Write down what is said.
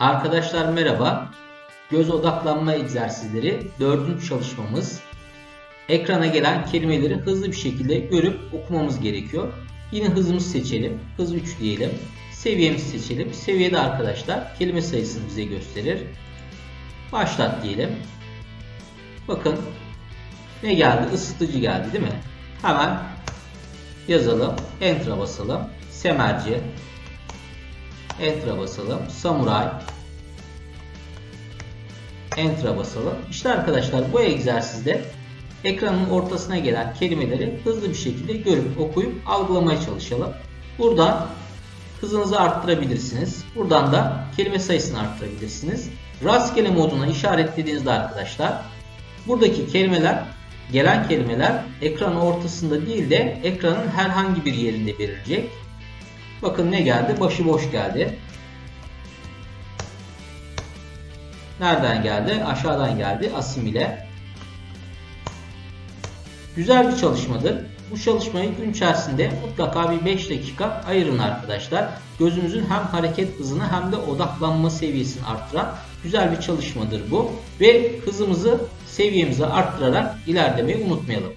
Arkadaşlar merhaba. Göz odaklanma egzersizleri dördüncü çalışmamız. Ekrana gelen kelimeleri hızlı bir şekilde görüp okumamız gerekiyor. Yine hızımızı seçelim. Hız 3 diyelim. Seviyemizi seçelim. Seviyede arkadaşlar kelime sayısını bize gösterir. Başlat diyelim. Bakın ne geldi? Isıtıcı geldi değil mi? Hemen yazalım. Enter'a basalım. Semerci. Enter'a basalım. Samuray. Enter'a basalım. İşte arkadaşlar bu egzersizde ekranın ortasına gelen kelimeleri hızlı bir şekilde görüp okuyup algılamaya çalışalım. Buradan hızınızı arttırabilirsiniz. Buradan da kelime sayısını arttırabilirsiniz. Rastgele moduna işaretlediğinizde arkadaşlar buradaki kelimeler gelen kelimeler ekranın ortasında değil de ekranın herhangi bir yerinde verilecek. Bakın ne geldi? Başıboş geldi. Nereden geldi? Aşağıdan geldi. Asimile. Güzel bir çalışmadır. Bu çalışmayı gün içerisinde mutlaka bir 5 dakika ayırın arkadaşlar. Gözünüzün hem hareket hızını hem de odaklanma seviyesini arttıran güzel bir çalışmadır bu. Ve hızımızı seviyemizi arttırarak ilerlemeyi unutmayalım.